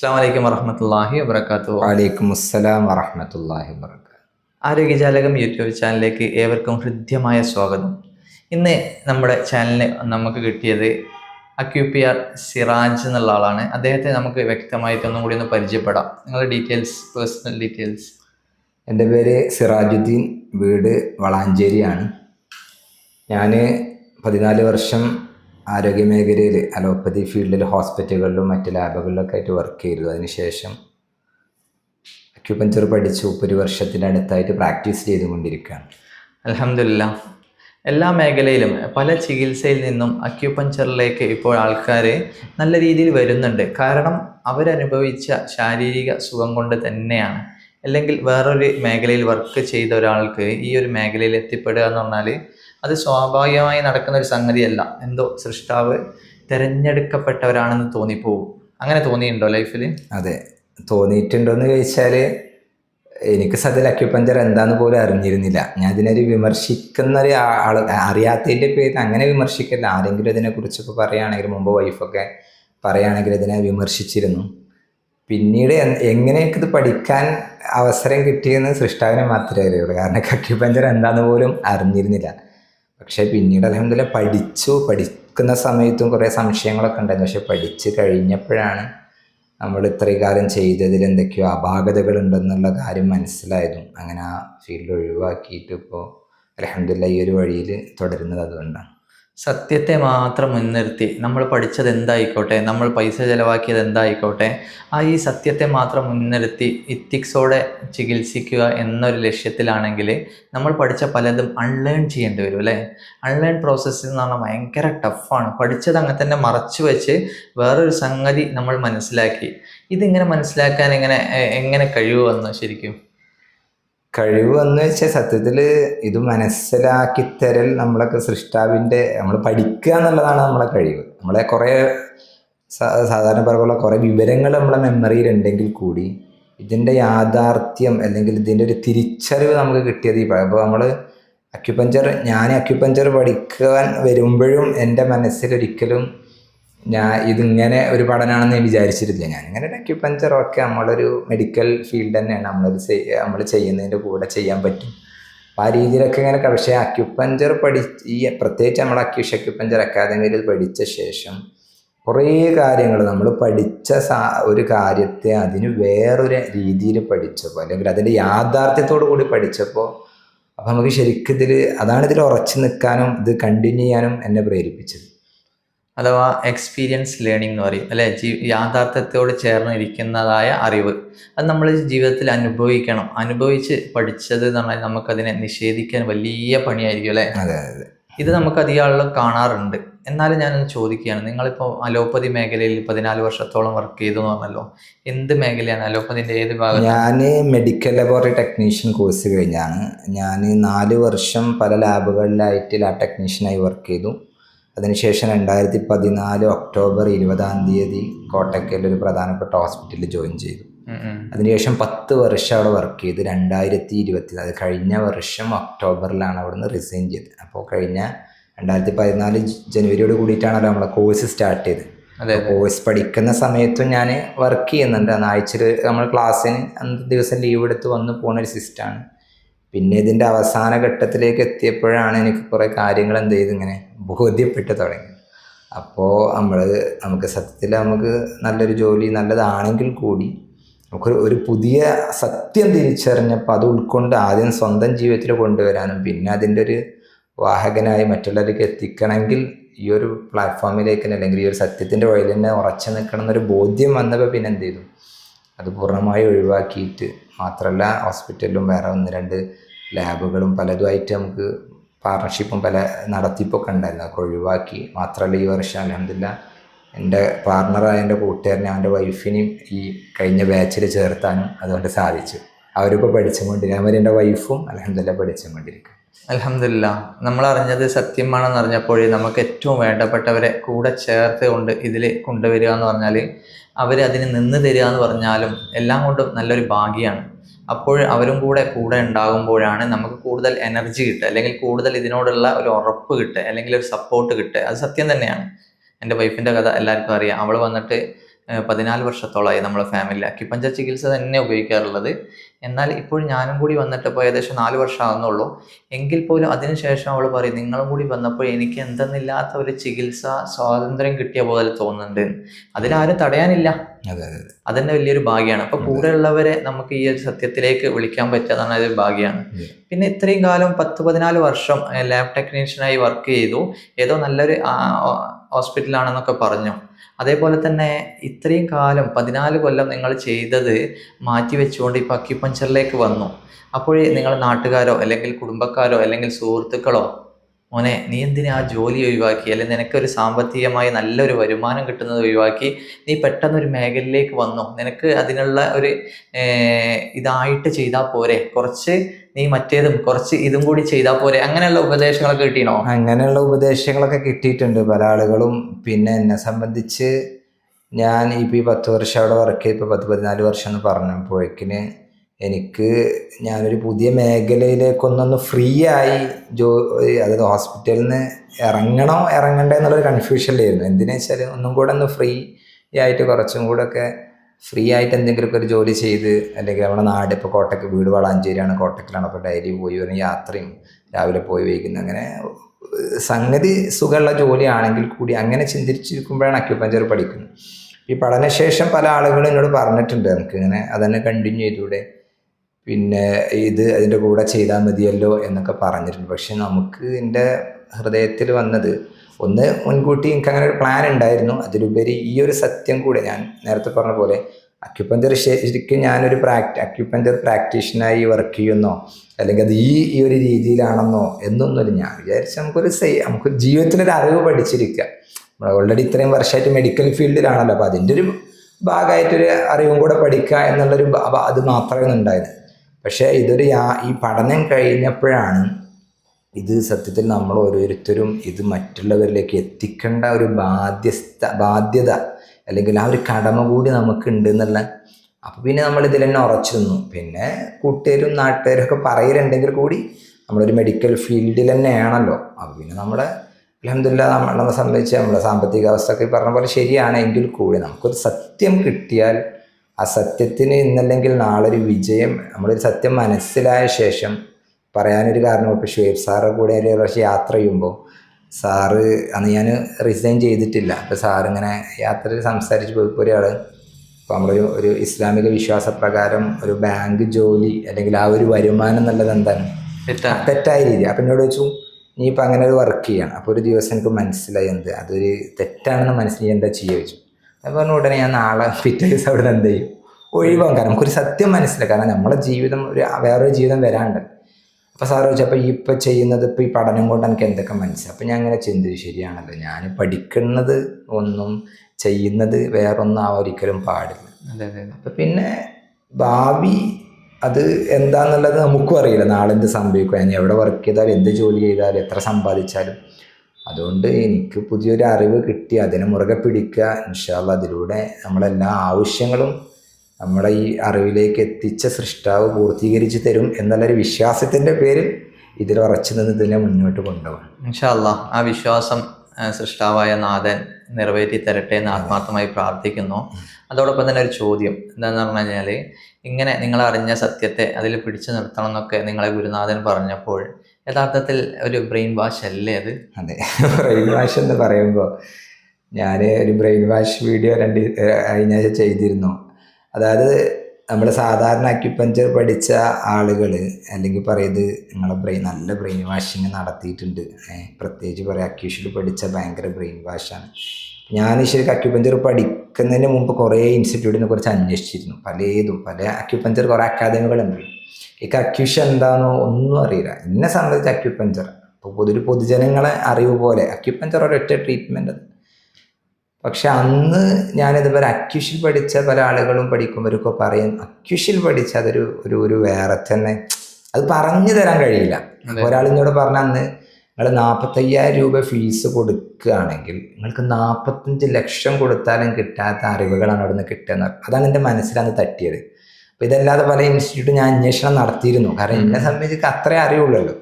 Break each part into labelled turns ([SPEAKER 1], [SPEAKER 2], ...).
[SPEAKER 1] അസ്സാം വലൈക്കും വറഹമത്തല്ലാഹി വബർക്കാത്തു
[SPEAKER 2] വലൈക്കും അസ്സലാം വറഹമത്തല്ലാഹി വർക്കാത്തു
[SPEAKER 1] ആരോഗ്യജാലകം യൂട്യൂബ് ചാനലിലേക്ക് ഏവർക്കും ഹൃദ്യമായ സ്വാഗതം. ഇന്ന് നമ്മുടെ ചാനലിന് നമുക്ക് കിട്ടിയത് അക്യുപിആർ സിറാജ് എന്നുള്ള ആളാണ്. അദ്ദേഹത്തെ നമുക്ക് വ്യക്തമായിട്ട് ഒന്നും കൂടി ഒന്ന് പരിചയപ്പെടാം. നിങ്ങളുടെ ഡീറ്റെയിൽസ് പേഴ്സണൽ ഡീറ്റെയിൽസ്.
[SPEAKER 2] എന്റെ പേര് സിറാജുദ്ദീൻ വീട് വളാഞ്ചേരിയാണ്. ഞാൻ പതിനാല് വർഷം ആരോഗ്യ മേഖലയിൽ അലോപ്പതി ഫീൽഡിൽ ഹോസ്പിറ്റലുകളിലും മറ്റ് ലാബുകളിലൊക്കെ ആയിട്ട് വർക്ക് ചെയ്തു. അതിനുശേഷം അക്യുപഞ്ചർ പഠിച്ചു. ഒരു വർഷത്തിന്റെ അടുത്തായിട്ട് പ്രാക്ടീസ് ചെയ്തുകൊണ്ടിരിക്കുകയാണ്.
[SPEAKER 1] അലഹമില്ല എല്ലാ മേഖലയിലും പല ചികിത്സയിൽ നിന്നും അക്യുപഞ്ചറിലേക്ക് ഇപ്പോൾ ആൾക്കാർ നല്ല രീതിയിൽ വരുന്നുണ്ട്. കാരണം അവരനുഭവിച്ച ശാരീരിക സുഖം കൊണ്ട് തന്നെയാണ്. അല്ലെങ്കിൽ വേറൊരു മേഖലയിൽ വർക്ക് ചെയ്ത ഒരാൾക്ക് ഈ ഒരു മേഖലയിൽ എത്തിപ്പെടുക എന്ന് പറഞ്ഞാൽ അത് സ്വാഭാവികമായി നടക്കുന്ന ഒരു സംഗതിയല്ല. എന്തോ സൃഷ്ടാവ് തിരഞ്ഞെടുക്കപ്പെട്ടവരാണെന്ന് തോന്നിപ്പോവും. അങ്ങനെ തോന്നിയിട്ടുണ്ടോ ലൈഫിൽ
[SPEAKER 2] അതെ. തോന്നിയിട്ടുണ്ടോയെന്ന് ചോദിച്ചാൽ എനിക്ക് സത്യത്തിൽ അക്യുപഞ്ചർ എന്താന്ന് പോലും അറിഞ്ഞിരുന്നില്ല. ഞാൻ ഇതിനൊരു വിമർശിക്കുന്ന ഒരു ആൾ അറിയാത്തതിന്റെ പേരിൽ അങ്ങനെ വിമർശിക്കില്ല. ആരെങ്കിലും ഇതിനെക്കുറിച്ചൊക്കെ പറയുകയാണെങ്കിൽ മുമ്പ് വൈഫൊക്കെ പറയുകയാണെങ്കിൽ ഇതിനെ വിമർശിച്ചിരുന്നു. പിന്നീട് എങ്ങനെയൊക്കെ ഇത് പഠിക്കാൻ അവസരം കിട്ടിയെന്ന് സൃഷ്ടാവിനെ മാത്രമേ അറിയുള്ളൂ. കാരണം കക്കിപ്പഞ്ചർ എന്താന്ന് പോലും അറിഞ്ഞിരുന്നില്ല. പക്ഷേ പിന്നീട് അലഹമില്ല പഠിച്ചു പഠിക്കുന്ന സമയത്തും കുറേ സംശയങ്ങളൊക്കെ ഉണ്ടായിരുന്നു. പക്ഷെ പഠിച്ച് കഴിഞ്ഞപ്പോഴാണ് നമ്മൾ ഇത്രയും കാലം ചെയ്തതിൽ എന്തൊക്കെയോ അപാകതകളുണ്ടെന്നുള്ള കാര്യം മനസ്സിലായതും അങ്ങനെ ആ ഫീൽഡ് ഒഴിവാക്കിയിട്ട് ഇപ്പോൾ അലഹമില്ല ഈ ഒരു വഴിയിൽ തുടരുന്നത് അതുകൊണ്ടാണ്.
[SPEAKER 1] സത്യത്തെ മാത്രം മുൻനിർത്തി. നമ്മൾ പഠിച്ചത് എന്തായിക്കോട്ടെ? നമ്മൾ പൈസ ചിലവാക്കിയത് എന്തായിക്കോട്ടെ? ആ ഈ സത്യത്തെ മാത്രം മുൻനിർത്തി ഇത്തിക്സോടെ ചികിത്സിക്കുക എന്നൊരു ലക്ഷ്യത്തിലാണെങ്കിൽ നമ്മൾ പഠിച്ച പലതും അൺലേൺ ചെയ്യേണ്ടി വരും അല്ലേ? അൺലേൺ പ്രോസസ്സ് എന്ന് പറഞ്ഞാൽ ഭയങ്കര ടഫാണ് പഠിച്ചത് അങ്ങനെ തന്നെ മറച്ചു വെച്ച് വേറൊരു സംഗതി നമ്മൾ മനസ്സിലാക്കി. ഇതിങ്ങനെ മനസ്സിലാക്കാൻ എങ്ങനെ എങ്ങനെ കഴിയുമെന്ന് ശരിക്കും?
[SPEAKER 2] കഴിവ് എന്ന് വെച്ചാൽ സത്യത്തിൽ ഇത് മനസ്സിലാക്കി തരൽ നമ്മളൊക്കെ സൃഷ്ടാവിന്റെ നമ്മൾ പഠിക്കുക എന്നുള്ളതാണ് നമ്മളെ കഴിവ്. നമ്മളെ കുറേ സാധാരണ പറയുമ്പോൾ കുറേ വിവരങ്ങൾ നമ്മളെ മെമ്മറിയിൽ ഉണ്ടെങ്കിൽ കൂടി ഇതിന്റെ യാഥാർത്ഥ്യം അല്ലെങ്കിൽ ഇതിന്റെ ഒരു തിരിച്ചറിവ് നമുക്ക് കിട്ടിയത് ഈ അപ്പോൾ നമ്മൾ അക്യുപഞ്ചർ ഞാൻ അക്യുപഞ്ചർ പഠിക്കാൻ വരുമ്പോഴും എന്റെ മനസ്സിൽ ഒരിക്കലും ഞാൻ ഇതിങ്ങനെ ഒരു പഠനമാണെന്ന് വിചാരിച്ചിട്ടില്ല. ഞാൻ ഇങ്ങനെ അക്യുപഞ്ചർ ഒക്കെ നമ്മളൊരു മെഡിക്കൽ ഫീൽഡ് തന്നെയാണ്. നമ്മളത് നമ്മൾ ചെയ്യുന്നതിന്റെ കൂടെ ചെയ്യാൻ പറ്റും. അപ്പോൾ ആ രീതിയിലൊക്കെ ഇങ്ങനെ പക്ഷേ അക്യുപഞ്ചർ പഠി ഈ പ്രത്യേകിച്ച് നമ്മൾ അക്യുഷ് അക്യുപഞ്ചർ അക്കാദമിയിൽ പഠിച്ച ശേഷം കുറേ കാര്യങ്ങൾ നമ്മൾ പഠിച്ച സാ ഒരു കാര്യത്തെ അതിന് വേറൊരു രീതിയിൽ പഠിച്ചപ്പോൾ അല്ലെങ്കിൽ അതിന്റെ യാഥാർത്ഥ്യത്തോടു കൂടി പഠിച്ചപ്പോൾ അപ്പോൾ നമുക്ക് ശരിക്കും ഇതിൽ അതാണ് ഇതിൽ ഉറച്ചു നിൽക്കാനും ഇത് കണ്ടിന്യൂ ചെയ്യാനും എന്നെ പ്രേരിപ്പിച്ചത്.
[SPEAKER 1] അഥവാ എക്സ്പീരിയൻസ് ലേണിംഗ് എന്ന് പറയും. അല്ലെ? ജീ യാഥാർത്ഥ്യത്തോട് ചേർന്നിരിക്കുന്നതായ അറിവ്. അത് നമ്മൾ ജീവിതത്തിൽ അനുഭവിക്കണം. അനുഭവിച്ച് പഠിച്ചത് എന്ന് പറഞ്ഞാൽ നമുക്കതിനെ നിഷേധിക്കാൻ വലിയ പണിയായിരിക്കും അല്ലേ?
[SPEAKER 2] അതെ അതെ.
[SPEAKER 1] ഇത് നമുക്ക് അധികം ആളുകൾ കാണാറുണ്ട്. എന്നാലും ഞാനൊന്ന് ചോദിക്കുകയാണ്. നിങ്ങളിപ്പോൾ അലോപ്പതി മേഖലയിൽ പതിനാല് വർഷത്തോളം വർക്ക് ചെയ്തു എന്ന് പറഞ്ഞല്ലോ. എന്ത് മേഖലയാണ് അലോപ്പതിന്റെ ഏത് ഭാഗം
[SPEAKER 2] ഞാൻ മെഡിക്കൽ ലബോറട്ടറി ടെക്നീഷ്യൻ കോഴ്സ് കഴിഞ്ഞാണ്. ഞാൻ നാല് വർഷം പല ലാബുകളിലായിട്ട് ലാബ് ടെക്നീഷ്യനായി വർക്ക് ചെയ്തു. അതിനുശേഷം രണ്ടായിരത്തി പതിനാല് ഒക്ടോബർ ഇരുപതാം തീയതി കോട്ടക്കലിൽ ഒരു പ്രധാനപ്പെട്ട ഹോസ്പിറ്റലിൽ ജോയിൻ ചെയ്തു. അതിനുശേഷം പത്ത് വർഷം അവിടെ വർക്ക് ചെയ്ത് രണ്ടായിരത്തി ഇരുപത്തി അത് കഴിഞ്ഞ വർഷം ഒക്ടോബറിലാണ് അവിടുന്ന് റിസൈൻ ചെയ്തത് അപ്പോൾ കഴിഞ്ഞ രണ്ടായിരത്തി പതിനാല് ജനുവരിയോട് കൂടിയിട്ടാണല്ലോ നമ്മളെ കോഴ്സ് സ്റ്റാർട്ട് ചെയ്തത്.
[SPEAKER 1] അതെ
[SPEAKER 2] കോഴ്സ് പഠിക്കുന്ന സമയത്തും ഞാൻ വർക്ക് ചെയ്യുന്നുണ്ട്. അന്ന് ആഴ്ചയിൽ നമ്മൾ ക്ലാസ്സിന് അന്ന് ദിവസം ലീവ് എടുത്ത് വന്ന് പോകുന്ന ഒരു സിസ്റ്റമാണ് പിന്നെ ഇതിന്റെ അവസാന ഘട്ടത്തിലേക്ക് എത്തിയപ്പോഴാണ് എനിക്ക് കുറേ കാര്യങ്ങൾ എന്ത് ചെയ്ത് ഇങ്ങനെ ബോധ്യപ്പെട്ട് തുടങ്ങി. അപ്പോൾ നമ്മൾ നമുക്ക് സത്യത്തിൽ നമുക്ക് നല്ലൊരു ജോലി നല്ലതാണെങ്കിൽ കൂടി നമുക്ക് ഒരു പുതിയ സത്യം തിരിച്ചറിഞ്ഞപ്പോൾ അത് ഉൾക്കൊണ്ട് ആദ്യം സ്വന്തം ജീവിതത്തിൽ കൊണ്ടുവരാനും പിന്നെ അതിന്റെ ഒരു വാഹകനായി മറ്റുള്ളവർക്ക് എത്തിക്കണമെങ്കിൽ ഈ ഒരു പ്ലാറ്റ്ഫോമിലേക്ക് തന്നെ അല്ലെങ്കിൽ ഈ ഒരു സത്യത്തിന്റെ വഴിയിൽ തന്നെ ഉറച്ചു നിൽക്കണം എന്നൊരു ബോധ്യം വന്നപ്പോൾ പിന്നെ എന്ത് ചെയ്തു? അത് പൂർണമായി ഒഴിവാക്കിയിട്ട് മാത്രമല്ല ഹോസ്പിറ്റലിലും വേറെ ഒന്ന് രണ്ട് ലാബുകളും പലതുമായിട്ട് നമുക്ക് പാർട്ണർഷിപ്പും പല നടത്തിപ്പൊക്കെ ഉണ്ടായിരുന്നു. അതൊക്കെ ഒഴിവാക്കി. മാത്രമല്ല ഈ വർഷം അലഹമില്ല എന്റെ പാർട്ണറായ എന്റെ കൂട്ടുകാരനെ അവന്റെ വൈഫിനെയും ഈ കഴിഞ്ഞ ബാച്ചിൽ ചേർത്താനും അതുകൊണ്ട് സാധിച്ചു. അവരിപ്പോൾ പഠിച്ചുകൊണ്ടിരിക്കുക അവർ എന്റെ വൈഫും അലഹമില്ല പഠിച്ചുകൊണ്ടിരിക്കുക
[SPEAKER 1] അലഹമില്ല നമ്മൾ അറിഞ്ഞത് സത്യമാണെന്ന് അറിഞ്ഞപ്പോൾ നമുക്ക് ഏറ്റവും വേണ്ടപ്പെട്ടവരെ കൂടെ ചേർത്ത് കൊണ്ട് ഇതിൽ കൊണ്ടുവരിക എന്ന് പറഞ്ഞാൽ അവർ അതിന് നിന്ന് തരിക എന്ന് പറഞ്ഞാലും എല്ലാം കൊണ്ടും നല്ലൊരു ഭാഗ്യമാണ് അപ്പോൾ അവരും കൂടെ കൂടെ ഉണ്ടാകുമ്പോഴാണ് നമുക്ക് കൂടുതൽ എനർജി കിട്ടുക. അല്ലെങ്കിൽ കൂടുതൽ ഇതിനോടുള്ള ഒരു ഉറപ്പ് കിട്ടുക. അല്ലെങ്കിൽ ഒരു സപ്പോർട്ട് കിട്ടുക. അത് സത്യം തന്നെയാണ്. എന്റെ വൈഫിന്റെ കഥ എല്ലാവർക്കും അറിയാം. അവൾ വന്നിട്ട് പതിനാല് വർഷത്തോളമായി നമ്മളെ ഫാമിലി അക്യുപഞ്ചർ ചികിത്സ തന്നെ ഉപയോഗിക്കാറുള്ളത്. എന്നാൽ ഇപ്പോൾ ഞാനും കൂടി വന്നിട്ട് ഇപ്പോൾ ഏകദേശം നാല് വർഷമാകുന്നുള്ളൂ. എങ്കിൽ പോലും അതിനുശേഷം അവൾ പറയും നിങ്ങളും കൂടി വന്നപ്പോൾ എനിക്ക് എന്തെന്നില്ലാത്ത ഒരു ചികിത്സ സ്വാതന്ത്ര്യം കിട്ടിയ പോലെ തോന്നുന്നുണ്ട്. അതിലാരും തടയാനില്ല.
[SPEAKER 2] അതെ അതെ
[SPEAKER 1] അതന്നെ വലിയൊരു ഭാഗ്യമാണ് അപ്പൊ കൂടെയുള്ളവരെ നമുക്ക് ഈ ഒരു സത്യത്തിലേക്ക് വിളിക്കാൻ പറ്റാതാണ് അതൊരു ഭാഗ്യമാണ് പിന്നെ ഇത്രയും കാലം പത്ത് പതിനാല് വർഷം ലാബ് ടെക്നീഷ്യനായി വർക്ക് ചെയ്തു. ഏതോ നല്ലൊരു ഹോസ്പിറ്റലാണെന്നൊക്കെ പറഞ്ഞു. അതേപോലെ തന്നെ ഇത്രയും കാലം പതിനാല് കൊല്ലം നിങ്ങൾ ചെയ്തത് മാറ്റി വെച്ചുകൊണ്ട് ഇപ്പോൾ അക്യുപഞ്ചറിലേക്ക് വന്നു. അപ്പോഴേ നിങ്ങൾ നാട്ടുകാരോ അല്ലെങ്കിൽ കുടുംബക്കാരോ അല്ലെങ്കിൽ സുഹൃത്തുക്കളോ മോനെ നീ എന്തിനാ ആ ജോലി ഒഴിവാക്കി? അല്ലെങ്കിൽ നിനക്കൊരു സാമ്പത്തികമായി നല്ലൊരു വരുമാനം കിട്ടുന്നത് ഒഴിവാക്കി? നീ പെട്ടെന്നൊരു മേഖലയിലേക്ക് വന്നു? നിനക്ക് അതിനുള്ള ഒരു ഇതായിട്ട് ചെയ്താൽ പോരെ. കുറച്ച് നീ മറ്റേതും കുറച്ച് ഇതും കൂടി ചെയ്താൽ പോരെ. അങ്ങനെയുള്ള ഉപദേശങ്ങളൊക്കെ കിട്ടിയണോ
[SPEAKER 2] അങ്ങനെയുള്ള ഉപദേശങ്ങളൊക്കെ കിട്ടിയിട്ടുണ്ട് പല ആളുകളും. പിന്നെ എന്നെ സംബന്ധിച്ച് ഞാൻ ഇപ്പോൾ ഈ പത്ത് വർഷം അവിടെ വർക്ക് ചെയ്ത് ഇപ്പോൾ പത്ത് പതിനാല് വർഷം എന്ന് പറഞ്ഞപ്പോഴേക്കിന് എനിക്ക് ഞാനൊരു പുതിയ മേഖലയിലേക്കൊന്നൊന്ന് ഫ്രീ ആയി ജോ അതായത് ഹോസ്പിറ്റലിൽ നിന്ന് ഇറങ്ങണോ ഇറങ്ങണ്ടേ എന്നുള്ളൊരു കൺഫ്യൂഷനിലായിരുന്നു. എന്തിനാ വെച്ചാൽ ഒന്നും കൂടെ ഒന്ന് ഫ്രീ ആയിട്ട് കുറച്ചും കൂടെ ഒക്കെ ഫ്രീ ആയിട്ട് എന്തെങ്കിലുമൊക്കെ ഒരു ജോലി ചെയ്ത് അല്ലെങ്കിൽ നമ്മുടെ നാട് ഇപ്പോൾ കോട്ടയ്ക്ക് വീട് വളാഞ്ചേരിയാണ് കോട്ടക്കിലാണ് അപ്പോൾ ഡെയിലി പോയി വരുന്ന യാത്രയും രാവിലെ പോയി വൈകുന്നു അങ്ങനെ സംഗതി സുഖമുള്ള ജോലിയാണെങ്കിൽ കൂടി അങ്ങനെ ചിന്തിച്ചിരിക്കുമ്പോഴാണ് അക്യുപഞ്ചർ പഠിക്കുന്നത്. ഈ പഠനശേഷം പല ആളുകളും എന്നോട് പറഞ്ഞിട്ടുണ്ട് നമുക്ക് ഇങ്ങനെ അതന്നെ കണ്ടിന്യൂ ചെയ്തൂടെ പിന്നെ ഇത് അതിന്റെ കൂടെ ചെയ്താൽ മതിയല്ലോ എന്നൊക്കെ പറഞ്ഞിരുന്നു. പക്ഷെ നമുക്ക് എന്റെ ഹൃദയത്തിൽ വന്നത് ഒന്ന് മുൻകൂട്ടി എനിക്ക് അങ്ങനെ ഒരു പ്ലാൻ ഉണ്ടായിരുന്നു. അതിലുപരി ഈ ഒരു സത്യം കൂടെ ഞാൻ നേരത്തെ പറഞ്ഞ പോലെ അക്യുപഞ്ചർ ശരിക്കും ഞാനൊരു പ്രാക്ടി അക്യുപഞ്ചർ പ്രാക്ടീഷനായി വർക്ക് ചെയ്യുന്നോ അല്ലെങ്കിൽ അത് ഈ ഈ ഒരു രീതിയിലാണെന്നോ എന്നൊന്നുമില്ല. ഞാൻ വിചാരിച്ച നമുക്കൊരു സേ നമുക്ക് ജീവിതത്തിലൊരു അറിവ് പഠിച്ചിരിക്കുക. നമ്മൾ ഓൾറെഡി ഇത്രയും വർഷമായിട്ട് മെഡിക്കൽ ഫീൽഡിലാണല്ലോ അപ്പോൾ അതിന്റെ ഒരു ഭാഗമായിട്ടൊരു അറിവും കൂടെ പഠിക്കുക എന്നുള്ളൊരു അത് മാത്രമേ ഉണ്ടായത്. പക്ഷേ ഇതൊരു യാ ഈ പഠനം കഴിഞ്ഞപ്പോഴാണ് ഇത് സത്യത്തിൽ നമ്മൾ ഓരോരുത്തരും ഇത് മറ്റുള്ളവരിലേക്ക് എത്തിക്കേണ്ട ഒരു ബാധ്യസ്ഥ ബാധ്യത അല്ലെങ്കിൽ ആ ഒരു കടമ കൂടി നമുക്കുണ്ട് എന്നുള്ള. അപ്പോൾ പിന്നെ നമ്മൾ ഇതിൽ തന്നെ ഉറച്ചു നിന്നു. പിന്നെ കൂട്ടുകാരും നാട്ടുകാരും ഒക്കെ പറയലുണ്ടെങ്കിൽ കൂടി നമ്മളൊരു മെഡിക്കൽ ഫീൽഡിൽ തന്നെയാണല്ലോ. അപ്പോൾ പിന്നെ നമ്മുടെ അലഹമില്ല നമ്മളെ സംബന്ധിച്ച് നമ്മുടെ സാമ്പത്തിക അവസ്ഥ ഒക്കെ പറഞ്ഞ പോലെ ശരിയാണ് എങ്കിൽ കൂടി നമുക്കൊരു സത്യം കിട്ടിയാൽ ആ സത്യത്തിന് ഇന്നല്ലെങ്കിൽ നാളെ ഒരു വിജയം. നമ്മളൊരു സത്യം മനസ്സിലായ ശേഷം പറയാനൊരു കാരണം ഇപ്പോൾ ഷുവേബ് സാറിന്റെ കൂടെ ഒരു പ്രാവശ്യം യാത്ര ചെയ്യുമ്പോൾ സാറ് അന്ന് ഞാൻ റിസൈൻ ചെയ്തിട്ടില്ല. അപ്പോൾ സാറിങ്ങനെ യാത്രയിൽ സംസാരിച്ച് പോയപ്പോൾ ഒരാൾ ഇപ്പോൾ നമ്മളൊരു ഒരു ഇസ്ലാമിക വിശ്വാസപ്രകാരം ഒരു ബാങ്ക് ജോലി അല്ലെങ്കിൽ ആ ഒരു വരുമാനം എന്നുള്ളത് എന്താണ്?
[SPEAKER 1] തെറ്റാ.
[SPEAKER 2] തെറ്റായ രീതി അപ്പം എന്നോട് ചോദിച്ചു നീ ഇപ്പം അങ്ങനെ ഒരു വർക്ക് ചെയ്യണം. അപ്പോൾ ഒരു ദിവസം എനിക്ക് മനസ്സിലായി എന്ത്? അതൊരു തെറ്റാണെന്ന് മനസ്സിലായി. എന്താ ചെയ്യുക ചോദിച്ചു. ഞാൻ പറഞ്ഞ ഉടനെ ഞാൻ നാളെ പിറ്റേ ദിവസം അവിടെ നിന്ന് എന്ത് ചെയ്യും? ഒഴിവാകും. കാരണം നമുക്കൊരു സത്യം മനസ്സിലായി. കാരണം നമ്മളെ ജീവിതം ഒരു വേറൊരു ജീവിതം വരാണ്ട്. അപ്പോൾ സാറ് ചോദിച്ചു അപ്പോൾ ഈ ഇപ്പം ചെയ്യുന്നത് ഇപ്പോൾ ഈ പഠനം കൊണ്ട് എനിക്ക് എന്തൊക്കെ മനസ്സിലായി? അപ്പോൾ ഞാൻ അങ്ങനെ ചിന്തിച്ചു. ശരിയാണല്ലോ. ഞാൻ പഠിക്കുന്നത് ഒന്നും ചെയ്യുന്നത് വേറൊന്നും ആ ഒരിക്കലും പാടില്ല.
[SPEAKER 1] അതെ അതെ അതെ.
[SPEAKER 2] അപ്പം പിന്നെ ഭാവി അത് എന്താന്നുള്ളത് നമുക്കും അറിയില്ല. നാളെ എന്ത് സംഭവിക്കും? ഞാൻ എവിടെ വർക്ക് ചെയ്താലും എന്ത് ജോലി ചെയ്താലും എത്ര സമ്പാദിച്ചാലും. അതുകൊണ്ട് എനിക്ക് പുതിയൊരു അറിവ് കിട്ടി. അതിനെ മുറുകെ പിടിക്കുക ഇൻഷാല്ല അതിലൂടെ നമ്മളെല്ലാ ആവശ്യങ്ങളും നമ്മുടെ ഈ അറിവിലേക്ക് എത്തിച്ച സൃഷ്ടാവ് പൂർത്തീകരിച്ച് തരും എന്നുള്ളൊരു വിശ്വാസത്തിന്റെ പേരിൽ ഇതിൽ ഉറച്ചു നിന്ന് ഇതിനെ മുന്നോട്ട് കൊണ്ടുപോകും
[SPEAKER 1] ഇൻഷാല്ല ആ വിശ്വാസം സൃഷ്ടാവായ നാഥൻ നിറവേറ്റി തരട്ടെ എന്ന് ആത്മാർത്ഥമായി പ്രാർത്ഥിക്കുന്നു. അതോടൊപ്പം തന്നെ ഒരു ചോദ്യം എന്താന്ന് പറഞ്ഞു കഴിഞ്ഞാൽ ഇങ്ങനെ നിങ്ങൾ അറിഞ്ഞ സത്യത്തെ അതിൽ പിടിച്ചു നിർത്തണം എന്നൊക്കെ നിങ്ങളെ ഗുരുനാഥൻ പറഞ്ഞപ്പോൾ യഥാർത്ഥത്തിൽ ഒരു ബ്രെയിൻ വാഷ് അല്ലേ അത്?
[SPEAKER 2] അതെ. ബ്രെയിൻ വാഷ് എന്ന് പറയുമ്പോൾ ഞാൻ ഒരു ബ്രെയിൻ വാഷ് വീഡിയോ രണ്ട് കഴിഞ്ഞ ആഴ്ച ചെയ്തിരുന്നു. അതായത് നമ്മൾ സാധാരണ അക്യുപഞ്ചർ പഠിച്ച ആളുകൾ അല്ലെങ്കിൽ പറയുന്നത് നിങ്ങളെ ബ്രെയിൻ നല്ല ബ്രെയിൻ വാഷിങ് നടത്തിയിട്ടുണ്ട്. പ്രത്യേകിച്ച് പറയാം അക്യൂഷിൽ പഠിച്ച ഭയങ്കര ബ്രെയിൻ വാഷാണ് ഞാൻ ശരിക്കും അക്യുപഞ്ചർ പഠിക്കുന്നതിന് മുമ്പ് കുറേ ഇൻസ്റ്റിറ്റ്യൂട്ടിനെ കുറിച്ച് അന്വേഷിച്ചിരുന്നു. പലതും. പല അക്യുപഞ്ചർ കുറേ അക്കാദമികളുണ്ട് ഈ അക്യൂഷൻ എന്താണെന്നോ ഒന്നും അറിയില്ല. എന്നെ സംബന്ധിച്ച് അക്യുപഞ്ചർ അപ്പോൾ പൊതു പൊതുജനങ്ങളെ അറിവ് പോലെ. അക്യുപഞ്ചർ ഒരൊറ്റ ട്രീറ്റ്മെന്റ് പക്ഷെ അന്ന് ഞാനിതുപോലെ അക്യുഷിൽ പഠിച്ച പല ആളുകളും പഠിക്കുമ്പോഴൊക്കെ പറയും അക്യുഷിൽ പഠിച്ച അതൊരു ഒരു ഒരു വേറെ തന്നെ. അത് പറഞ്ഞു തരാൻ കഴിയില്ല.
[SPEAKER 1] അതെ.
[SPEAKER 2] ഒരാൾ എന്നോട് പറഞ്ഞ അന്ന് നിങ്ങൾ നാൽപ്പത്തയ്യായിരം രൂപ ഫീസ് കൊടുക്കുകയാണെങ്കിൽ നിങ്ങൾക്ക് നാൽപ്പത്തഞ്ച് ലക്ഷം കൊടുത്താലും കിട്ടാത്ത അറിവുകളാണ് അവിടെ നിന്ന് കിട്ടുന്നത്. അതാണ് എന്റെ മനസ്സിലാണ് തട്ടിയത്. അപ്പോൾ ഇതല്ലാതെ പല ഇൻസ്റ്റിറ്റ്യൂട്ടും ഞാൻ അന്വേഷണം നടത്തിയിരുന്നു. കാരണം എന്നെ സംബന്ധിച്ച് അത്രേ അറിവുള്ളല്ലോ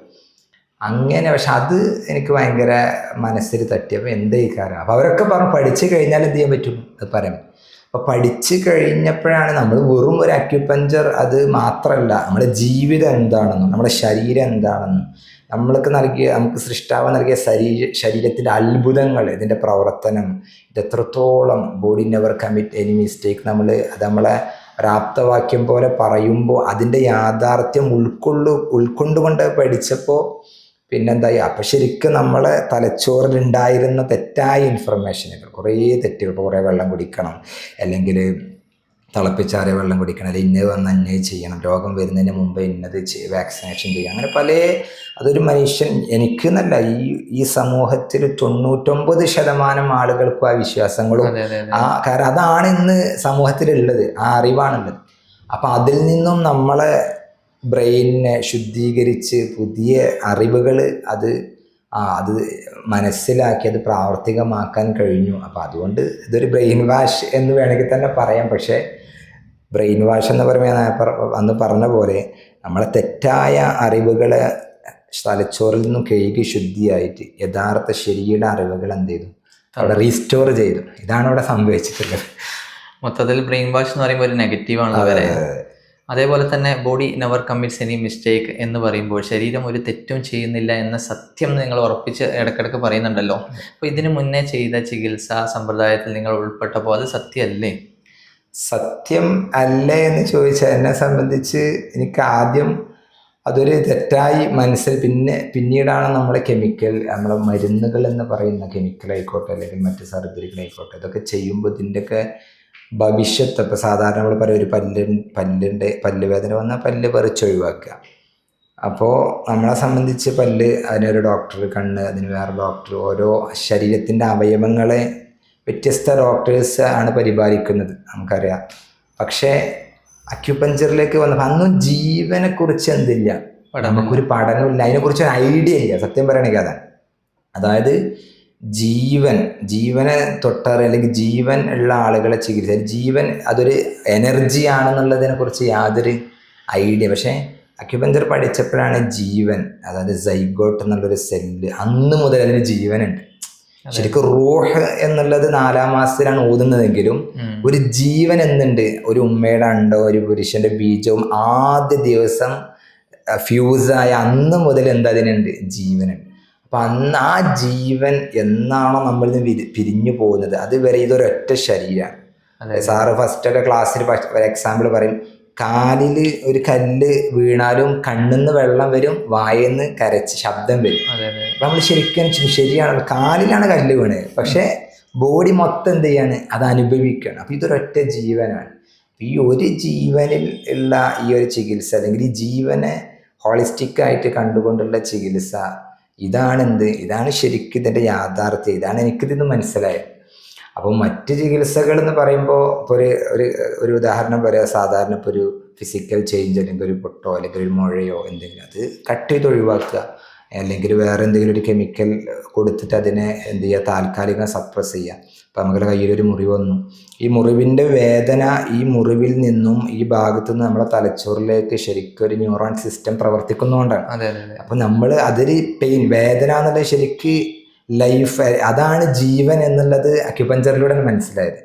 [SPEAKER 2] അങ്ങനെ പക്ഷെ അത് എനിക്ക് ഭയങ്കര മനസ്സിൽ തട്ടി. അപ്പോൾ എന്താ ഈ കാര്യം? അപ്പോൾ അവരൊക്കെ പറഞ്ഞു പഠിച്ചു കഴിഞ്ഞാൽ എന്ത് ചെയ്യാൻ പറ്റും? അത് പറയാം. അപ്പോൾ പഠിച്ചു കഴിഞ്ഞപ്പോഴാണ് നമ്മൾ വെറും ഒരു അക്യുപഞ്ചർ അത് മാത്രമല്ല നമ്മുടെ ജീവിതം എന്താണെന്നും നമ്മുടെ ശരീരം എന്താണെന്നും നമ്മൾക്ക് നൽകിയ നമുക്ക് സൃഷ്ടാവ് നൽകിയ ശരീര ശരീരത്തിന്റെ അത്ഭുതങ്ങൾ ഇതിന്റെ പ്രവർത്തനം ഇത് എത്രത്തോളം body never commit any mistake നമ്മൾ അത് നമ്മളെ പ്രാപ്തവാക്യം പോലെ പറയുമ്പോൾ അതിന്റെ യാഥാർത്ഥ്യം ഉൾക്കൊള്ളു ഉൾക്കൊണ്ടുകൊണ്ട് പഠിച്ചപ്പോൾ പിന്നെന്തായി? അപ്പം ശരിക്കും നമ്മളെ തലച്ചോറിലുണ്ടായിരുന്ന തെറ്റായ ഇൻഫർമേഷനുകൾ കുറേ തെറ്റുകൾ കുറേ വെള്ളം കുടിക്കണം അല്ലെങ്കിൽ തിളപ്പിച്ചാറിയ വെള്ളം കുടിക്കണം അല്ലെങ്കിൽ ഇന്നത് വന്ന് അന്നത് ചെയ്യണം. രോഗം വരുന്നതിന് മുമ്പ് ഇന്നത് വാക്സിനേഷൻ ചെയ്യണം അങ്ങനെ പല അതൊരു മനുഷ്യൻ എനിക്ക് എന്നല്ല ഈ ഈ സമൂഹത്തിൽ തൊണ്ണൂറ്റൊമ്പത് ശതമാനം ആളുകൾക്കും ആ വിശ്വാസങ്ങളും ആ കാരണം അതാണ് ഇന്ന് സമൂഹത്തിലുള്ളത് ആ അറിവാണുള്ളത്. അപ്പം അതിൽ നിന്നും നമ്മളെ ബ്രെയിനിനെ ശുദ്ധീകരിച്ച് പുതിയ അറിവുകൾ അത് ആ അത് മനസ്സിലാക്കി അത് പ്രാവർത്തികമാക്കാൻ കഴിഞ്ഞു. അപ്പം അതുകൊണ്ട് ഇതൊരു ബ്രെയിൻ വാഷ് എന്ന് വേണമെങ്കിൽ തന്നെ പറയാം. പക്ഷേ ബ്രെയിൻ വാഷ് എന്ന് പറയുമ്പോൾ അന്ന് പറഞ്ഞ പോലെ നമ്മളെ തെറ്റായ അറിവുകളെ തലച്ചോറിൽ നിന്നും കഴുകി ശുദ്ധിയായിട്ട് യഥാർത്ഥ ശരിയുടെ അറിവുകൾ എന്ത് ചെയ്തു? അവിടെ റീസ്റ്റോർ ചെയ്തു. ഇതാണ് അവിടെ സംഭവിച്ചിട്ടുള്ളത്.
[SPEAKER 1] മൊത്തത്തിൽ ബ്രെയിൻ വാഷ് എന്ന് പറയുമ്പോൾ ഒരു നെഗറ്റീവ് ആണ് വരെ അതേപോലെ തന്നെ body never commits any mistake എന്ന് പറയുമ്പോൾ ശരീരം ഒരു തെറ്റും ചെയ്യുന്നില്ല എന്ന സത്യം നിങ്ങൾ ഉറപ്പിച്ച് ഇടക്കിടക്ക് പറയുന്നുണ്ടല്ലോ. അപ്പോൾ ഇതിനു മുന്നേ ചെയ്ത ചികിത്സാ സമ്പ്രദായത്തിൽ നിങ്ങൾ ഉൾപ്പെട്ടപ്പോൾ അത് സത്യമല്ലേ?
[SPEAKER 2] സത്യം അല്ലേ എന്ന് ചോദിച്ചാൽ എന്നെ സംബന്ധിച്ച് എനിക്ക് ആദ്യം അതൊരു തെറ്റായി മനസ്സിൽ പിന്നെ പിന്നീടാണ് നമ്മളെ കെമിക്കൽ നമ്മളെ മരുന്നുകൾ എന്ന് പറയുന്ന കെമിക്കൽ ആയിക്കോട്ടെ അല്ലെങ്കിൽ മറ്റ് സർജറികളായിക്കോട്ടെ ഇതൊക്കെ ചെയ്യുമ്പോൾ ഇതിന്റെയൊക്കെ ഭവിഷ്യത്ത് ഇപ്പോൾ സാധാരണ നമ്മൾ പറയും ഒരു പല്ല് പല്ലിന്റെ പല്ല് വേദന വന്നാൽ പല്ല് പറിച്ച് ഒഴിവാക്കുക. അപ്പോൾ നമ്മളെ സംബന്ധിച്ച് പല്ല് അതിനൊരു ഡോക്ടർ കണ്ണ് അതിന് വേറെ ഡോക്ടർ ഓരോ ശരീരത്തിന്റെ അവയവങ്ങളെ വ്യത്യസ്ത ഡോക്ടേഴ്സ് ആണ് പരിപാലിക്കുന്നത് നമുക്കറിയാം. പക്ഷേ അക്യുപഞ്ചറിലേക്ക് വന്നപ്പോൾ അന്നും ജീവനെക്കുറിച്ച് എന്തില്ല? നമുക്കൊരു പഠനമില്ല അതിനെക്കുറിച്ച് ഒരു ഐഡിയ ഇല്ല. സത്യം പറയണെങ്കിൽ അതാണ്. അതായത് ജീവൻ ജീവനെ തൊട്ടറി അല്ലെങ്കിൽ ജീവൻ ഉള്ള ആളുകളെ ചികിത്സ ജീവൻ അതൊരു എനർജി ആണെന്നുള്ളതിനെ കുറിച്ച് യാതൊരു ഐഡിയ പക്ഷേ അക്യുപഞ്ചർ പഠിച്ചപ്പോഴാണ് ജീവൻ അതായത് സൈഗോട്ട് എന്നുള്ളൊരു സെല്ല് അന്ന് മുതൽ അതിന് ജീവനുണ്ട്. ശരിക്കും റൂഹ് എന്നുള്ളത് നാലാം മാസത്തിലാണ് ഓതുന്നതെങ്കിലും ഒരു ജീവൻ എന്നുണ്ട് ഒരു ഉമ്മയുടെ അണ്ടോ ഒരു പുരുഷന്റെ ബീജവും ആദ്യ ദിവസം ഫ്യൂസായ അന്ന് മുതൽ എന്താ അതിനുണ്ട്? ജീവനുണ്ട് അപ്പൊ അന്ന് ആ ജീവൻ എന്നാണോ നമ്മളിൽ നിന്ന് പിരിഞ്ഞു പോകുന്നത്? അതുവരെ ഇതൊരൊറ്റ ശരീരമാണ് സാറ് ഫസ്റ്റ് ഒക്കെ ക്ലാസ്സിൽ എക്സാമ്പിൾ പറയും. കാലിൽ ഒരു കല്ല് വീണാലും കണ്ണിന്ന് വെള്ളം വരും വായെന്ന് കരച്ച് ശബ്ദം വരും. അപ്പൊ നമ്മൾ ശരിക്കും ശരിയാണ്. കാലിലാണ് കല്ല് വീണത്. പക്ഷെ ബോഡി മൊത്തം എന്ത് ചെയ്യാണ്? അത് അനുഭവിക്കുകയാണ് അപ്പൊ ഇതൊരൊറ്റ ജീവനാണ്. ഈ ഒരു ജീവനിൽ ഉള്ള ഈ ഒരു ചികിത്സ അല്ലെങ്കിൽ ഈ ജീവനെ ഹോളിസ്റ്റിക് ആയിട്ട് കണ്ടുകൊണ്ടുള്ള ചികിത്സ ഇതാണ് എന്ത്? ഇതാണ് ശരിക്കും ഇതിന്റെ യാഥാർത്ഥ്യം. ഇതാണ് എനിക്കിതിന്ന് മനസ്സിലായത്. അപ്പോൾ മറ്റ് ചികിത്സകൾ എന്ന് പറയുമ്പോൾ ഇപ്പോൾ ഒരു ഒരു ഒരു ഉദാഹരണം പറയാം. സാധാരണ ഇപ്പോൾ ഒരു ഫിസിക്കൽ ചേഞ്ച് അല്ലെങ്കിൽ ഒരു പൊട്ടോ അല്ലെങ്കിൽ ഒരു മുഴയോ എന്തെങ്കിലും അത് കട്ട് ചെയ്ത് ഒഴിവാക്കുക. അല്ലെങ്കിൽ വേറെ എന്തെങ്കിലും ഒരു കെമിക്കൽ കൊടുത്തിട്ട് അതിനെ എന്ത് ചെയ്യുക? താൽക്കാലികം സപ്രസ് ചെയ്യുക. അപ്പോൾ നമ്മുടെ കയ്യിലൊരു മുറി വന്നു. ഈ മുറിവിന്റെ വേദന ഈ മുറിവിൽ നിന്നും ഈ ഭാഗത്തു നിന്ന് നമ്മുടെ തലച്ചോറിലേക്ക് ശരിക്കും ഒരു ന്യൂറോൺ സിസ്റ്റം പ്രവർത്തിക്കുന്നതുകൊണ്ടാണ്.
[SPEAKER 1] അതെ അതെ അതെ.
[SPEAKER 2] അപ്പോൾ നമ്മൾ അതിൽ പെയിൻ വേദന എന്നുള്ളത് ശരിക്ക് ലൈഫ് അതാണ് ജീവൻ എന്നുള്ളത് അക്യുപഞ്ചറിലൂടെ മനസ്സിലായത്.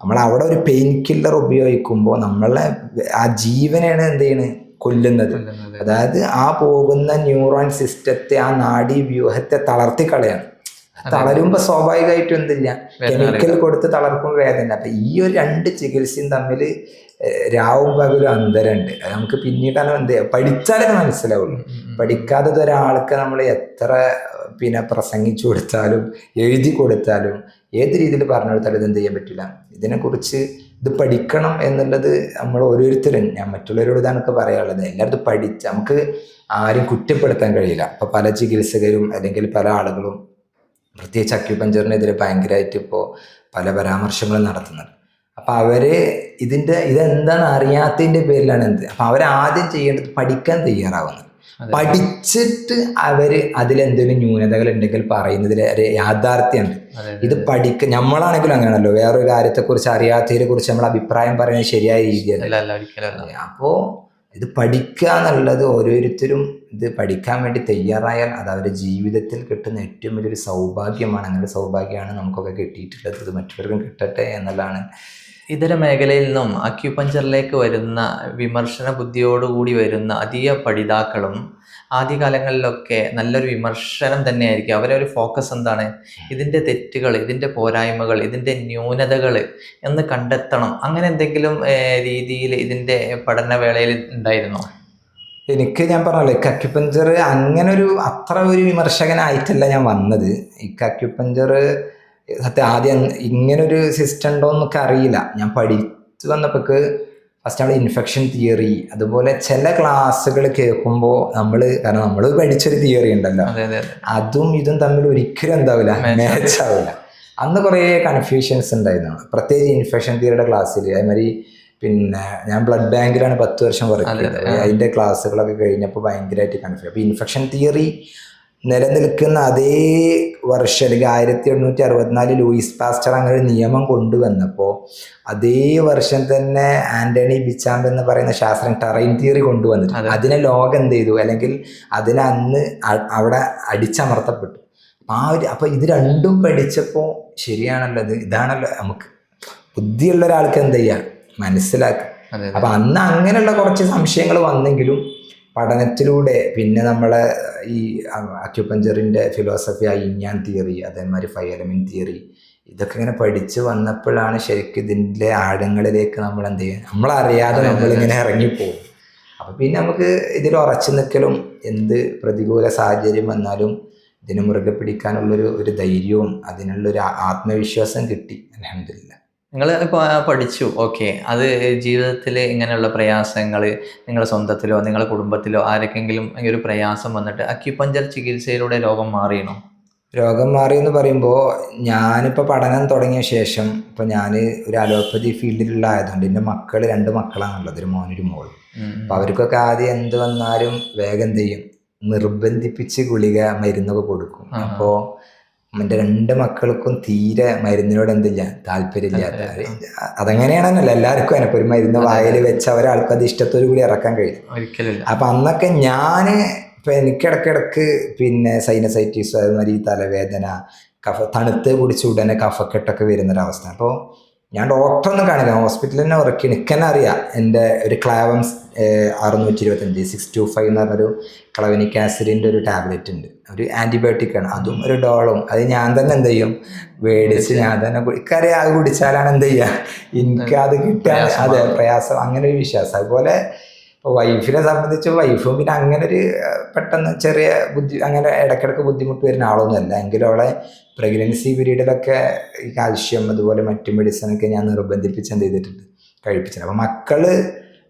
[SPEAKER 2] നമ്മൾ അവിടെ ഒരു പെയിൻ കില്ലർ ഉപയോഗിക്കുമ്പോൾ നമ്മളെ ആ ജീവനാണ് എന്ത് ചെയ്യുന്നത് കൊല്ലുന്നത്. അതായത് ആ പോകുന്ന ന്യൂറോൺ സിസ്റ്റത്തെ ആ നാഡീ വ്യൂഹത്തെ തളർത്തി കളയാണ്. തളരുമ്പോൾ സ്വാഭാവികമായിട്ടും എന്തില്ല? കെമിക്കൽ കൊടുത്ത് തളർക്കും വേദന. അപ്പൊ ഈ ഒരു രണ്ട് ചികിത്സയും തമ്മിൽ രാവും പകലും അന്തരമുണ്ട് അത് നമുക്ക് പിന്നീടാണ് എന്ത് പഠിച്ചാലേ മനസ്സിലാവുള്ളൂ. പഠിക്കാത്തത് ഒരാൾക്ക് നമ്മൾ എത്ര പിന്നെ പ്രസംഗിച്ചു കൊടുത്താലും എഴുതി കൊടുത്താലും ഏത് രീതിയിൽ പറഞ്ഞു കൊടുത്താലും ഇതെന്ത് ചെയ്യാൻ പറ്റില്ല. ഇതിനെക്കുറിച്ച് ഇത് പഠിക്കണം എന്നുള്ളത് നമ്മൾ ഓരോരുത്തരും ഞാൻ മറ്റുള്ളവരോട് ഇതാണൊക്കെ പറയാനുള്ളത് എല്ലായിടത്തും പഠിച്ച് നമുക്ക് ആരും കുറ്റപ്പെടുത്താൻ കഴിയില്ല. അപ്പോൾ പല ചികിത്സകരും അല്ലെങ്കിൽ പല ആളുകളും പ്രത്യേകിച്ച് അക്യുപഞ്ചറിനെതിരെ ഭയങ്കരമായിട്ട് ഇപ്പോൾ പല പരാമർശങ്ങളും നടത്തുന്നുണ്ട്. അപ്പം അവരെ ഇതിന്റെ ഇതെന്താണ് അറിയാത്തതിന്റെ പേരിലാണ് എന്ത്? അപ്പം അവരാദ്യം ചെയ്യേണ്ടത് പഠിക്കാൻ തയ്യാറാവുന്നത്. പഠിച്ചിട്ട് അവർ അതിലെന്തെങ്കിലും ന്യൂനതകൾ ഉണ്ടെങ്കിൽ പറയുന്നതിൽ ഒരു യാഥാർത്ഥ്യമുണ്ട് ഇത് പഠിക്ക നമ്മളാണെങ്കിലും അങ്ങനെയാണല്ലോ. വേറൊരു കാര്യത്തെക്കുറിച്ച് അറിയാത്തതിനെ കുറിച്ച് നമ്മൾ അഭിപ്രായം പറയുന്നത് ശരിയായ രീതിയല്ല. അപ്പോ ഇത് പഠിക്കുക എന്നുള്ളത് ഓരോരുത്തരും ഇത് പഠിക്കാൻ വേണ്ടി തയ്യാറായാൽ അത് അവരുടെ ജീവിതത്തിൽ കിട്ടുന്ന ഏറ്റവും വലിയൊരു സൗഭാഗ്യമാണ്. അങ്ങനെ സൗഭാഗ്യമാണ് നമുക്കൊക്കെ കിട്ടിയിട്ടുള്ളത്. ഇത് മറ്റുള്ളവർക്കും കിട്ടട്ടെ എന്നുള്ളതാണ്
[SPEAKER 1] ഇതര മേഖലയിൽ നിന്നും അക്യുപഞ്ചറിലേക്ക് വരുന്ന വിമർശന ബുദ്ധിയോടുകൂടി വരുന്ന അധിക പഠിതാക്കളും ആദ്യകാലങ്ങളിലൊക്കെ നല്ലൊരു വിമർശനം തന്നെയായിരിക്കും. അവരെ ഒരു ഫോക്കസ് എന്താണ്? ഇതിന്റെ തെറ്റുകൾ ഇതിന്റെ പോരായ്മകൾ ഇതിന്റെ ന്യൂനതകൾ എന്ന് കണ്ടെത്തണം. അങ്ങനെ എന്തെങ്കിലും രീതിയിൽ ഇതിന്റെ പഠനവേളയിൽ ഉണ്ടായിരുന്നോ?
[SPEAKER 2] എനിക്ക് ഞാൻ പറഞ്ഞല്ലോ ഈ അക്യുപഞ്ചർ അങ്ങനെ ഒരു അത്ര ഒരു വിമർശകനായിട്ടല്ല ഞാൻ വന്നത്. ഈ അക്യുപഞ്ചർ സത്യം ആദ്യം ഇങ്ങനൊരു സിസ്റ്റം ഉണ്ടോ എന്നൊക്കെ അറിയില്ല. ഞാൻ പഠിച്ചു വന്നപ്പോൾക്ക് ഫസ്റ്റ് നമ്മൾ ഇൻഫെക്ഷൻ തിയറി അതുപോലെ ചില ക്ലാസ്സുകൾ കേൾക്കുമ്പോൾ നമ്മൾ കാരണം നമ്മൾ പഠിച്ചൊരു തിയറി ഉണ്ടല്ലോ.
[SPEAKER 1] അതെ
[SPEAKER 2] ഇതും തമ്മിൽ ഒരിക്കലും എന്താവില്ല മാച്ച് ആവില്ല അന്ന് കുറേ കൺഫ്യൂഷൻസ് ഉണ്ടായിരുന്നു. പ്രത്യേകിച്ച് ഇൻഫെക്ഷൻ തിയറിയുടെ ക്ലാസ്സിൽ അതേമാതിരി പിന്നെ ഞാൻ ബ്ലഡ് ബാങ്കിലാണ് പത്ത് വർഷം വർക്ക് ചെയ്തത്. അതിന്റെ ക്ലാസ്സുകളൊക്കെ കഴിഞ്ഞപ്പോൾ ഭയങ്കരമായിട്ട് കൺഫ്യൂഷൻ അപ്പോൾ ഇൻഫെക്ഷൻ തിയറി നിലനിൽക്കുന്ന അതേ വർഷം അല്ലെങ്കിൽ ആയിരത്തി എണ്ണൂറ്റി അറുപത്തിനാല് ലൂയിസ് പാസ്റ്റർ അങ്ങനെ ഒരു നിയമം കൊണ്ടുവന്നപ്പോൾ അതേ വർഷം തന്നെ ആന്റണി ബിച്ചാമ്പ് എന്ന് പറയുന്ന ശാസ്ത്രം ടറൈൻ തിയറി കൊണ്ടുവന്നിട്ടുണ്ട് അതിനെ ലോകം എന്ത് ചെയ്തു? അല്ലെങ്കിൽ അതിനെ അന്ന് അവിടെ അടിച്ചമർത്തപ്പെട്ടു. അപ്പം ആ ഒരു അപ്പം ഇത് രണ്ടും പഠിച്ചപ്പോൾ ശരിയാണല്ലോ ഇത്? ഇതാണല്ലോ നമുക്ക് ബുദ്ധിയുള്ള ഒരാൾക്ക് എന്ത് ചെയ്യുക മനസ്സിലാക്കുക
[SPEAKER 1] അതെ.
[SPEAKER 2] അപ്പൊ അന്ന് അങ്ങനെയുള്ള കുറച്ച് സംശയങ്ങൾ വന്നെങ്കിലും പഠനത്തിലൂടെ പിന്നെ നമ്മളെ ഈ അക്യുപഞ്ചറിന്റെ ഫിലോസഫി ആ ഇഞ്ഞാൻ തിയറി അതേമാതിരി ഫയലമിൻ തിയറി ഇതൊക്കെ ഇങ്ങനെ പഠിച്ച് വന്നപ്പോഴാണ് ശരിക്കും ഇതിന്റെ ആഴങ്ങളിലേക്ക് നമ്മൾ എന്ത് ചെയ്യുക നമ്മളറിയാതെ നമ്മളിങ്ങനെ ഇറങ്ങിപ്പോകും. അപ്പം പിന്നെ നമുക്ക് ഇതിൽ ഉറച്ചു നിൽക്കലും എന്ത് പ്രതികൂല സാഹചര്യം വന്നാലും ഇതിനെ മുറുകെ പിടിക്കാനുള്ളൊരു ഒരു ധൈര്യവും അതിനുള്ളൊരു ആത്മവിശ്വാസം കിട്ടി അലഹമില്ല
[SPEAKER 1] നിങ്ങൾ ഇപ്പോൾ പഠിച്ചു. ഓക്കെ. അത് ജീവിതത്തിൽ ഇങ്ങനെയുള്ള പ്രയാസങ്ങൾ നിങ്ങളുടെ സ്വന്തത്തിലോ നിങ്ങളുടെ കുടുംബത്തിലോ ആരൊക്കെങ്കിലും ഒരു പ്രയാസം വന്നിട്ട് അക്യുപഞ്ചർ ചികിത്സയിലൂടെ രോഗം മാറിയണോ?
[SPEAKER 2] രോഗം മാറി എന്ന് പറയുമ്പോൾ ഞാനിപ്പോൾ പഠനം തുടങ്ങിയ ശേഷം ഇപ്പോൾ ഞാൻ ഒരു അലോപ്പതി ഫീൽഡിലുള്ള ആയതുകൊണ്ട് എന്റെ മക്കൾ രണ്ട് മക്കളാണുള്ളത്. ഒരു മോനൊരു മോൾ അപ്പം അവർക്കൊക്കെ ആദ്യം എന്ത് വന്നാലും വേഗം ചെയ്യും? നിർബന്ധിപ്പിച്ച് ഗുളിക മരുന്നൊക്കെ കൊടുക്കും. അപ്പോൾ എന്റെ രണ്ട് മക്കൾക്കും തീരെ മരുന്നിനോട് എന്തില്ല താല്പര്യമില്ലാത്ത അതങ്ങനെയാണെന്നല്ല. എല്ലാവർക്കും അതിനെ ഒരു മരുന്ന് വായിൽ വെച്ച ഒരാൾക്ക് അത് ഇഷ്ടത്തോടു കൂടി ഇറക്കാൻ കഴിയും അപ്പൊ അന്നൊക്കെ ഞാൻ ഇപ്പൊ എനിക്കിടക്കിടക്ക് പിന്നെ സൈനസൈറ്റിസ് അതുമാതിരി തലവേദന കഫ തണുത്ത് കുടിച്ച് ഉടനെ കഫക്കെട്ടൊക്കെ വരുന്നൊരവസ്ഥ. അപ്പോൾ ഞാൻ ഡോക്ടറൊന്നും കാണില്ല. ഹോസ്പിറ്റലിൽ തന്നെ ഉറക്കി എനിക്ക് തന്നെ അറിയാം. എന്റെ ഒരു ക്ലാവംസ് അറുന്നൂറ്റി ഇരുപത്തഞ്ച് സിക്സ് ടു ഫൈവ് എന്ന് പറഞ്ഞൊരു ക്ലവനിക് ആസിഡിന്റെ ഒരു ടാബ്ലറ്റ് ഉണ്ട് ഒരു ആന്റിബയോട്ടിക് ആണ്. അതും ഒരു ഡോളും അത് ഞാൻ തന്നെ എന്ത് ചെയ്യും? മേടിച്ച് ഞാൻ തന്നെ എനിക്കറിയാം അത് കുടിച്ചാലാണ് എന്ത് ചെയ്യുക എനിക്ക് അത് കിട്ടാൻ അതെ പ്രയാസം. അങ്ങനെ ഒരു വിശ്വാസം. അതുപോലെ ഇപ്പോൾ വൈഫിനെ സംബന്ധിച്ച് വൈഫും പിന്നെ അങ്ങനെ ഒരു പെട്ടെന്ന് ചെറിയ ബുദ്ധി അങ്ങനെ ഇടയ്ക്കിടയ്ക്ക് ബുദ്ധിമുട്ട് വരുന്ന ആളൊന്നുമല്ല. എങ്കിലും അവളെ പ്രഗ്നൻസി പീരീഡിലൊക്കെ ഈ കാൽഷ്യം അതുപോലെ മറ്റു മെഡിസിനൊക്കെ ഞാൻ നിർബന്ധിപ്പിച്ച് എന്ത് ചെയ്തിട്ടുണ്ട്? കഴിപ്പിച്ചത് അപ്പം മക്കൾ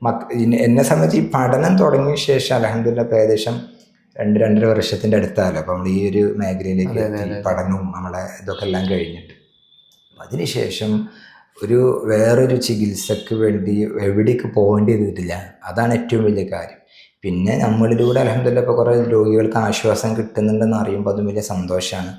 [SPEAKER 2] മക്ക എന്നെ സംബന്ധിച്ച് ഈ പഠനം തുടങ്ങിയ ശേഷം അലഹമില്ല ഏകദേശം രണ്ട് രണ്ടര വർഷത്തിന്റെ അടുത്താണല്ലോ അപ്പോൾ നമ്മൾ ഈ ഒരു മേഖലയിലേക്ക് പഠനവും നമ്മളെ ഇതൊക്കെ എല്ലാം കഴിഞ്ഞിട്ട്. അതിനുശേഷം ഒരു വേറൊരു ചികിത്സക്ക് വേണ്ടി എവിടേക്ക് പോകേണ്ടി വന്നിട്ടില്ല. അതാണ് ഏറ്റവും വലിയ കാര്യം. പിന്നെ നമ്മളിലൂടെ അലഹമില്ല ഇപ്പോൾ കുറേ രോഗികൾക്ക് ആശ്വാസം കിട്ടുന്നുണ്ടെന്ന് അറിയുമ്പോൾ അതും വലിയ സന്തോഷമാണ്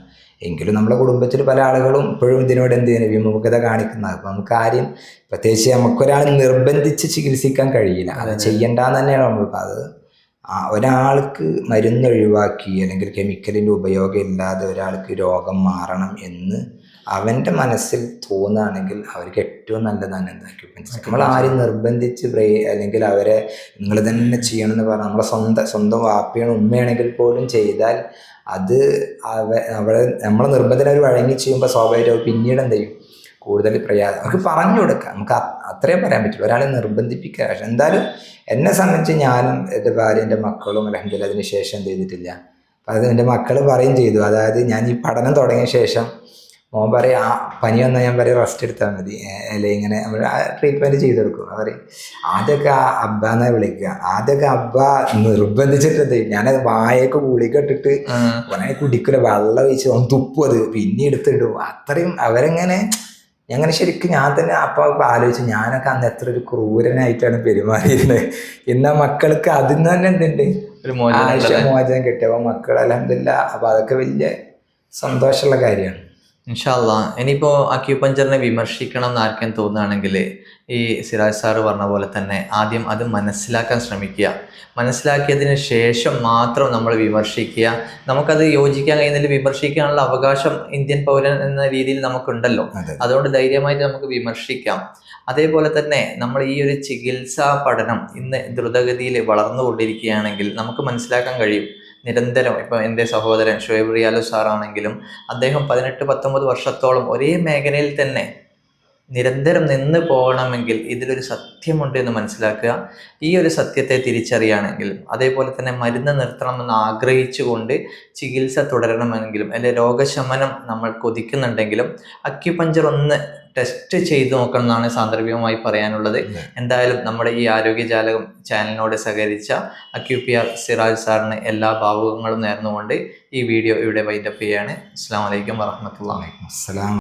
[SPEAKER 2] എങ്കിലും നമ്മുടെ കുടുംബത്തിൽ പല ആളുകളും ഇപ്പോഴും ഇതിനോട് എന്ത് ചെയ്യുന്നത് വിമുഖത കാണിക്കുന്നത്. അപ്പോൾ നമുക്ക് ആരും പ്രത്യേകിച്ച് നമുക്കൊരാൾ നിർബന്ധിച്ച് ചികിത്സിക്കാൻ കഴിയില്ല. അത് ചെയ്യണ്ടെന്ന് തന്നെയാണ് നമ്മൾ അത് ആ ഒരാൾക്ക് മരുന്ന് ഒഴിവാക്കി അല്ലെങ്കിൽ കെമിക്കലിന്റെ ഉപയോഗം ഇല്ലാതെ ഒരാൾക്ക് രോഗം മാറണം എന്ന് അവന്റെ മനസ്സിൽ തോന്നുകയാണെങ്കിൽ അവർക്ക് ഏറ്റവും നല്ലതാണ് എന്താക്കി നമ്മൾ ആരും നിർബന്ധിച്ച് ബ്രേ അല്ലെങ്കിൽ അവരെ നിങ്ങൾ തന്നെ ചെയ്യണം എന്ന് പറഞ്ഞാൽ നമ്മളെ സ്വന്തം സ്വന്തം വാപ്പയാണ് ഉമ്മയാണെങ്കിൽ പോലും ചെയ്താൽ അത് അവ അവിടെ നമ്മളെ നിർബന്ധം അവർ വഴങ്ങി ചെയ്യുമ്പോൾ സ്വാഭാവികമായും പിന്നീട് എന്ത് ചെയ്യും? കൂടുതൽ പ്രയാസം. നമുക്ക് പറഞ്ഞു കൊടുക്കാം. നമുക്ക് അത്രയും പറയാൻ പറ്റില്ല ഒരാളെ നിർബന്ധിപ്പിക്കുക. പക്ഷെ എന്തായാലും എന്നെ സംബന്ധിച്ച് ഞാനും എന്റെ ഭാര്യ എന്റെ മക്കളും അല്ലെങ്കിൽ അതിന് ശേഷം എന്ത് ചെയ്തിട്ടില്ല. അപ്പം അത് എന്റെ മക്കൾ പറയും ചെയ്തു. അതായത് ഞാൻ ഈ പഠനം തുടങ്ങിയ ശേഷം മോൻ പറയും ആ പനി വന്നാൽ ഞാൻ പറയും റെസ്റ്റ് എടുത്താൽ മതി. അല്ലെ ഇങ്ങനെ നമ്മൾ ട്രീറ്റ്മെന്റ് ചെയ്ത് കൊടുക്കും അവർ ആദ്യമൊക്കെ ആ അബ്ബ എന്നാ വിളിക്കുക ആദ്യമൊക്കെ അബ്ബ നിർബന്ധിച്ചിട്ടുണ്ട്. ഞാനത് വായൊക്കെ ഗുളിക ഇട്ടിട്ട് ഉടനെ കുടിക്കില്ല വെള്ളം ഒഴിച്ച് ഒന്ന് തുപ്പും അത്. പിന്നെ എടുത്തിടും. അത്രയും അവരെങ്ങനെ അങ്ങനെ ശരിക്കും ഞാൻ തന്നെ അപ്പം ആലോചിച്ചു ഞാനൊക്കെ അന്ന് എത്ര ഒരു ക്രൂരനായിട്ടാണ് പെരുമാറിയിരുന്നത്. ഇന്ന് മക്കൾക്ക് അതിൽ നിന്ന് തന്നെ എന്തുണ്ട്?
[SPEAKER 1] ഒരു മോചനം
[SPEAKER 2] കിട്ടിയപ്പോൾ മക്കൾ അലഹമില്ല അപ്പം അതൊക്കെ വലിയ സന്തോഷമുള്ള കാര്യമാണ്.
[SPEAKER 1] ഇൻഷാല്ല ഇനിയിപ്പോൾ അക്യൂപഞ്ചറിനെ വിമർശിക്കണം എന്ന് ആർക്കും തോന്നുകയാണെങ്കിൽ ഈ സിറാജ് സാറ് പറഞ്ഞ പോലെ തന്നെ ആദ്യം അത് മനസ്സിലാക്കാൻ ശ്രമിക്കുക. മനസ്സിലാക്കിയതിന് ശേഷം മാത്രം നമ്മൾ വിമർശിക്കുക. നമുക്കത് യോജിക്കാൻ കഴിയുന്നതിൽ വിമർശിക്കാനുള്ള അവകാശം ഇന്ത്യൻ പൗരൻ എന്ന രീതിയിൽ നമുക്കുണ്ടല്ലോ. അതുകൊണ്ട് ധൈര്യമായിട്ട് നമുക്ക് വിമർശിക്കാം. അതേപോലെ തന്നെ നമ്മൾ ഈ ഒരു ചികിത്സാ പഠനം ഇന്ന് ദ്രുതഗതിയിൽ വളർന്നുകൊണ്ടിരിക്കുകയാണെങ്കിൽ നമുക്ക് മനസ്സിലാക്കാൻ കഴിയും. നിരന്തരം ഇപ്പോൾ എന്റെ സഹോദരൻ ഷുഹൈബ് റിയാലു സാറാണെങ്കിലും അദ്ദേഹം പതിനെട്ട് പത്തൊമ്പത് വർഷത്തോളം ഒരേ മേഖലയിൽ തന്നെ നിരന്തരം നിന്ന് പോകണമെങ്കിൽ ഇതിലൊരു സത്യമുണ്ട് എന്ന് മനസ്സിലാക്കുക. ഈ ഒരു സത്യത്തെ തിരിച്ചറിയുകയാണെങ്കിൽ അതേപോലെ തന്നെ മരുന്ന് നിർത്തണമെന്ന് ആഗ്രഹിച്ചുകൊണ്ട് ചികിത്സ തുടരണമെങ്കിലും അല്ലെ രോഗശമനം നമ്മൾ കൊതിക്കുന്നുണ്ടെങ്കിലും അക്യുപഞ്ചർ ഒന്ന് ടെസ്റ്റ് ചെയ്തു നോക്കണം എന്നാണ് സാന്ദർഭികമായി പറയാനുള്ളത്. എന്തായാലും നമ്മുടെ ഈ ആരോഗ്യജാലകം ചാനലിനോട് സഹകരിച്ച അക്യുപിയർ സിറാജ് സാറിന് എല്ലാ ഭാവുകങ്ങളും നേർന്നുകൊണ്ട് ഈ വീഡിയോ ഇവിടെ വൈൻഡപ്പ് ചെയ്യാണ് അസ്സാം വലൈക്കും
[SPEAKER 2] അസ്സലാം.